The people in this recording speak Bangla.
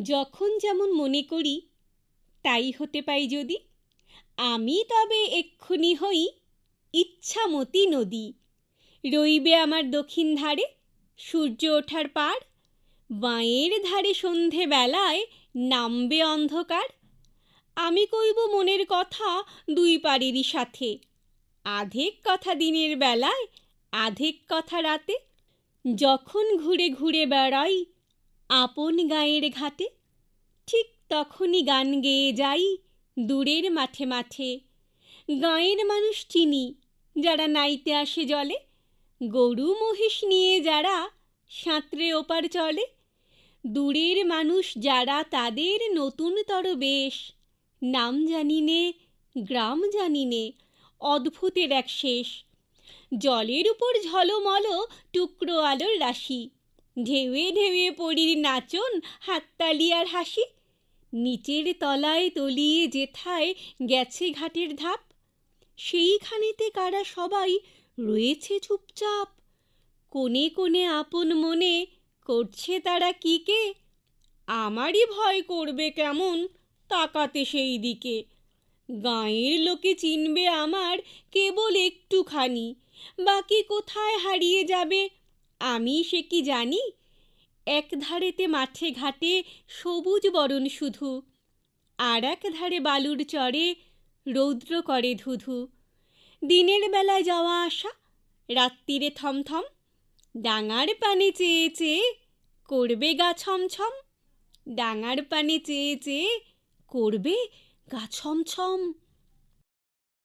যখন যেমন মনে করি, তাই হতে পাই যদি। আমি তবে এক্ষুনি হই ইচ্ছামতি নদী। রইবে আমার দক্ষিণ ধারে সূর্য ওঠার পার। বাঁয়ের ধারে সন্ধে বেলায় নামবে অন্ধকার। আমি কইব মনের কথা দুই পারেরই সাথে। আধেক কথা দিনের বেলায়, আধেক কথা রাতে। যখন ঘুরে ঘুরে বেড়াই আপন গায়ের ঘাটে, ঠিক তখনই গান গেয়ে যাই দূরের মাঠে মাঠে। গাঁয়ের মানুষ চিনি, যারা নাইতে আসে জলে। গরু মহিষ নিয়ে যারা সাঁতরে ওপার চলে। দূরের মানুষ যারা তাদের নতুনতর বেশ নাম জানি নে গ্রাম জানি নে অদ্ভুতের এক শেষ। জলের উপর ঝলমল, টুকরো আলোর রাশি। ঢেউয়ে ঢেউয়ে পড়ির নাচন হাততালি আর হাসি। নিচের তলায় তলিয়ে যেথায় গেছে ঘাটের ধাপ। সেইখানেতে কারা সবাই রয়েছে চুপচাপ। কোণে কোণে আপন মনে করছে তারা কি কে? আমারই ভয় করবে কেমন তাকাতে সেই দিকে। গাঁয়ের লোকে চিনবে আমার কেবল একটুখানি। বাকি কোথায় হারিয়ে যাবে আমি সে কি জানি? এক ধারেতে মাঠে ঘাটে সবুজ বরণ শুধু, আর এক ধারে বালুর চরে রৌদ্র করে ধুধু। দিনের বেলায় যাওয়া আসা, রাত্রিরে থমথম, ডাঙার পানে চেয়ে চেয়ে করবে গা ছমছম, ডাঙার পানে চেয়ে চেয়ে করবে গা ছমছম।